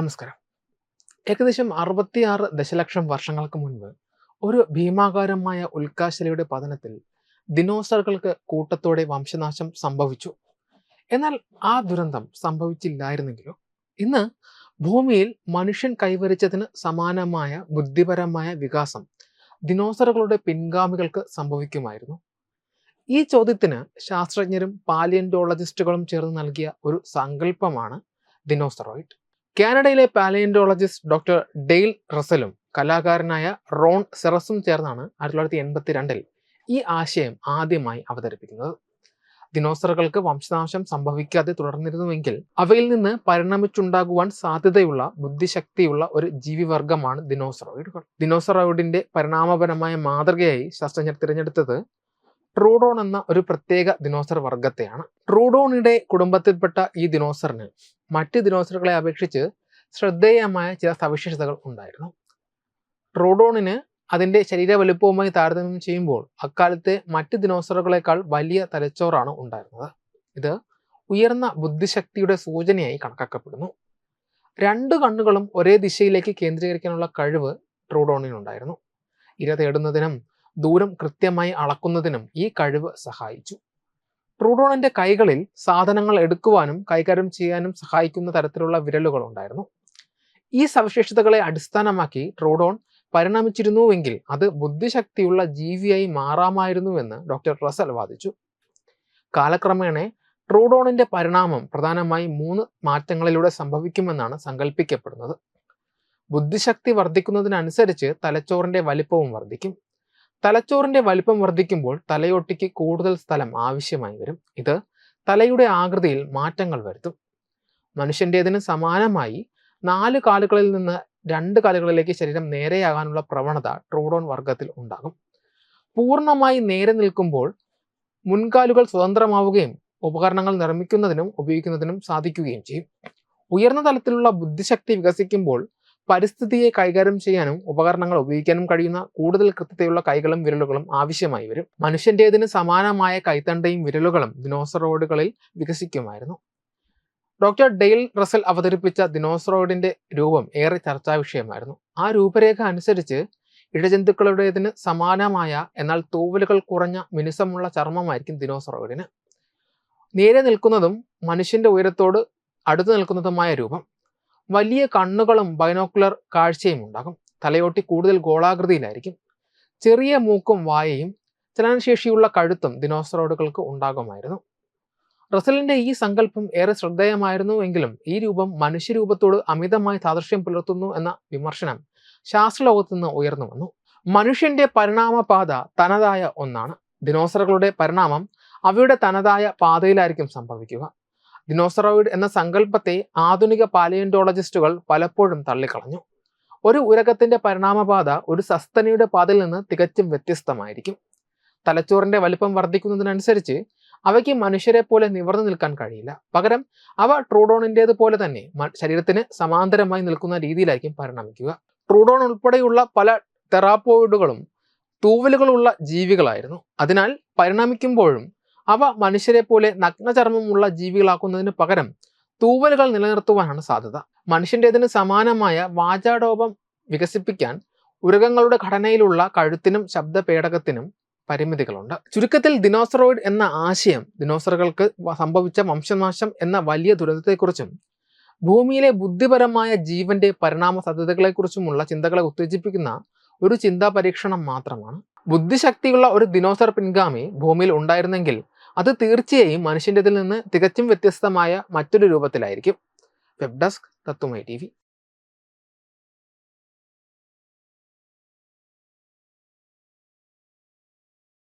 നമസ്കാരം. ഏകദേശം അറുപത്തിയാറ് ദശലക്ഷം വർഷങ്ങൾക്ക് മുൻപ് ഒരു ഭീമാകാരമായ ഉൽക്കാശലയുടെ പതനത്തിൽ ദിനോസറുകൾക്ക് കൂട്ടത്തോടെ വംശനാശം സംഭവിച്ചു. എന്നാൽ ആ ദുരന്തം സംഭവിച്ചില്ലായിരുന്നെങ്കിലോ? ഇന്ന് ഭൂമിയിൽ മനുഷ്യൻ കൈവരിച്ചതിന് സമാനമായ ബുദ്ധിപരമായ വികാസം ദിനോസറുകളുടെ പിൻഗാമികൾക്ക് സംഭവിക്കുമായിരുന്നു. ഈ ചോദ്യത്തിന് ശാസ്ത്രജ്ഞരും പാലിയൻഡോളജിസ്റ്റുകളും ചേർന്ന് നൽകിയ ഒരു സങ്കല്പമാണ് ദിനോസറോയിഡ്. കാനഡയിലെ പാലയന്റോളജിസ്റ്റ് ഡോക്ടർ ഡെയിൽ റസലും കലാകാരനായ റോൺ സെറസും ചേർന്നാണ് ആയിരത്തി തൊള്ളായിരത്തി എൺപത്തി രണ്ടിൽ ഈ ആശയം ആദ്യമായി അവതരിപ്പിക്കുന്നത്. ദിനോസറുകൾക്ക് വംശനാശം സംഭവിക്കാതെ തുടർന്നിരുന്നുവെങ്കിൽ അവയിൽ നിന്ന് പരിണമിച്ചുണ്ടാകുവാൻ സാധ്യതയുള്ള ബുദ്ധിശക്തിയുള്ള ഒരു ജീവിവർഗമാണ് ദിനോസറോയിഡുകൾ. ദിനോസറോയിഡിന്റെ പരിണാമപരമായ മാതൃകയായി ശാസ്ത്രജ്ഞർ തിരഞ്ഞെടുത്തത് ട്രൂഡോൺ എന്ന ഒരു പ്രത്യേക ദിനോസർ വർഗത്തെയാണ്. ട്രൂഡോണിയുടെ കുടുംബത്തിൽപ്പെട്ട ഈ ദിനോസറിന് മറ്റ് ദിനോസറുകളെ അപേക്ഷിച്ച് ശ്രദ്ധേയമായ ചില സവിശേഷതകൾ ഉണ്ടായിരുന്നു. ട്രൂഡോണിന് അതിന്റെ ശരീര വലുപ്പവുമായി താരതമ്യം ചെയ്യുമ്പോൾ അക്കാലത്തെ മറ്റ് ദിനോസറുകളെക്കാൾ വലിയ തലച്ചോറാണ് ഉണ്ടായിരുന്നത്. ഇത് ഉയർന്ന ബുദ്ധിശക്തിയുടെ സൂചനയായി കണക്കാക്കപ്പെടുന്നു. രണ്ട് കണ്ണുകളും ഒരേ ദിശയിലേക്ക് കേന്ദ്രീകരിക്കാനുള്ള കഴിവ് ട്രൂഡോണിനുണ്ടായിരുന്നു. ഇര തേടുന്നതിനും ദൂരം കൃത്യമായി അളക്കുന്നതിനും ഈ കഴിവ് സഹായിച്ചു. ട്രൂഡോണിന്റെ കൈകളിൽ സാധനങ്ങൾ എടുക്കുവാനും കൈകാര്യം ചെയ്യാനും സഹായിക്കുന്ന തരത്തിലുള്ള വിരലുകൾ ഉണ്ടായിരുന്നു. ഈ സവിശേഷതകളെ അടിസ്ഥാനമാക്കി ട്രൂഡോൺ പരിണമിച്ചിരുന്നുവെങ്കിൽ അത് ബുദ്ധിശക്തിയുള്ള ജീവിയായി മാറാമായിരുന്നുവെന്ന് ഡോക്ടർ റസൽ വാദിച്ചു. കാലക്രമേണ ട്രൂഡോണിന്റെ പരിണാമം പ്രധാനമായി മൂന്ന് മാറ്റങ്ങളിലൂടെ സംഭവിക്കുമെന്നാണ് സങ്കല്പിക്കപ്പെടുന്നത് ബുദ്ധിശക്തി വർദ്ധിക്കുന്നതിനനുസരിച്ച് തലച്ചോറിന്റെ വലിപ്പവും വർദ്ധിക്കും. തലച്ചോറിന്റെ വലിപ്പം വർദ്ധിക്കുമ്പോൾ തലയൊട്ടിക്ക് കൂടുതൽ സ്ഥലം ആവശ്യമായി വരും. ഇത് തലയുടെ ആകൃതിയിൽ മാറ്റങ്ങൾ വരുത്തും. മനുഷ്യന്റെതിന് സമാനമായി നാല് കാലുകളിൽ നിന്ന് രണ്ട് കാലുകളിലേക്ക് ശരീരം നേരെയാകാനുള്ള പ്രവണത ട്രൂഡോൺ വർഗത്തിൽ ഉണ്ടാകും. പൂർണമായി നേരെ നിൽക്കുമ്പോൾ മുൻകാലുകൾ സ്വതന്ത്രമാവുകയും ഉപകരണങ്ങൾ നിർമ്മിക്കുന്നതിനും ഉപയോഗിക്കുന്നതിനും സാധിക്കുകയും ചെയ്യും. ഉയർന്ന തലത്തിലുള്ള ബുദ്ധിശക്തി വികസിക്കുമ്പോൾ പരിസ്ഥിതിയെ കൈകാര്യം ചെയ്യാനും ഉപകരണങ്ങൾ ഉപയോഗിക്കാനും കഴിയുന്ന കൂടുതൽ കൃത്യതയുള്ള കൈകളും വിരലുകളും ആവശ്യമായി വരും. മനുഷ്യന്റെതിന് സമാനമായ കൈത്തണ്ടയും വിരലുകളും ദിനോസറോയിഡുകളിൽ വികസിക്കുമായിരുന്നു. ഡോക്ടർ ഡെയിൽ റസൽ അവതരിപ്പിച്ച ദിനോസറോയിഡിന്റെ രൂപം ഏറെ ചർച്ചാ വിഷയമായിരുന്നു ആ രൂപരേഖ അനുസരിച്ച് ഇഴജന്തുക്കളുടേതിന് സമാനമായ എന്നാൽ തൂവലുകൾ കുറഞ്ഞ മിനുസമുള്ള ചർമ്മമായിരിക്കും ദിനോസറോയിഡിന് നേരെ നിൽക്കുന്നതും മനുഷ്യന്റെ ഉയരത്തോട് അടുത്തു നിൽക്കുന്നതുമായ രൂപം. വലിയ കണ്ണുകളും ബൈനോക്കുലർ കാഴ്ചയും ഉണ്ടാകും. തലയോട്ടി കൂടുതൽ ഗോളാകൃതിയിലായിരിക്കും. ചെറിയ മൂക്കും വായയും ചലനശേഷിയുള്ള കഴുത്തും ദിനോസറോഡുകൾക്ക് ഉണ്ടാകുമായിരുന്നു. റസലിന്റെ ഈ സങ്കല്പം ഏറെ ശ്രദ്ധേയമായിരുന്നു എങ്കിലും ഈ രൂപം മനുഷ്യരൂപത്തോട് അമിതമായി സാദൃശ്യം പുലർത്തുന്നു എന്ന വിമർശനം ശാസ്ത്രലോകത്തു നിന്ന് ഉയർന്നു വന്നു. മനുഷ്യന്റെ പരിണാമപാത തനതായ ഒന്നാണ്. ദിനോസറുകളുടെ പരിണാമം അവയുടെ തനതായ പാതയിലായിരിക്കും സംഭവിക്കുക. ദിനോസറോയിഡ് എന്ന സങ്കല്പത്തെ ആധുനിക പാലിയന്റോളജിസ്റ്റുകൾ പലപ്പോഴും തള്ളിക്കളഞ്ഞു. ഒരു ഉരകത്തിന്റെ പരിണാമപാത ഒരു സസ്തനിയുടെ പാതയിൽ നിന്ന് തികച്ചും വ്യത്യസ്തമായിരിക്കും. തലച്ചോറിന്റെ വലിപ്പം വർദ്ധിക്കുന്നതിനനുസരിച്ച് അവയ്ക്ക് മനുഷ്യരെ പോലെ നിവർന്നു നിൽക്കാൻ കഴിയില്ല. പകരം അവ ട്രൂഡോണിന്റേത് പോലെ തന്നെ ശരീരത്തിന് സമാന്തരമായി നിൽക്കുന്ന രീതിയിലായിരിക്കും പരിണമിക്കുക. ട്രൂഡോൺ ഉൾപ്പെടെയുള്ള പല തെറാപ്പോയിഡുകളും തൂവലുകളുള്ള ജീവികളായിരുന്നു. അതിനാൽ പരിണമിക്കുമ്പോഴും അവ മനുഷ്യരെ പോലെ നഗ്നചർമ്മമുള്ള ജീവികളാക്കുന്നതിന് പകരം തൂവലുകൾ നിലനിർത്തുവാനാണ് സാധ്യത. മനുഷ്യന്റെതിന് സമാനമായ വാചാടോപം വികസിപ്പിക്കാൻ ഉരകങ്ങളുടെ ഘടനയിലുള്ള കഴുത്തിനും ശബ്ദപേടകത്തിനും പരിമിതികളുണ്ട്. ചുരുക്കത്തിൽ ദിനോസറോയിഡ് എന്ന ആശയം ദിനോസറുകൾക്ക് സംഭവിച്ച വംശനാശം എന്ന വലിയ ദുരന്തത്തെക്കുറിച്ചും ഭൂമിയിലെ ബുദ്ധിപരമായ ജീവന്റെ പരിണാമ സാധ്യതകളെക്കുറിച്ചുമുള്ള ചിന്തകളെ ഉത്തേജിപ്പിക്കുന്ന ഒരു ചിന്താ പരീക്ഷണം മാത്രമാണ്. ബുദ്ധിശക്തിയുള്ള ഒരു ദിനോസർ പിൻഗാമി ഭൂമിയിൽ ഉണ്ടായിരുന്നെങ്കിൽ അത് തീർച്ചയായും മനുഷ്യന്റെതിൽ നിന്ന് തികച്ചും വ്യത്യസ്തമായ മറ്റൊരു രൂപത്തിലായിരിക്കും. വെബ് ഡെസ്ക് തത്വമായി ടി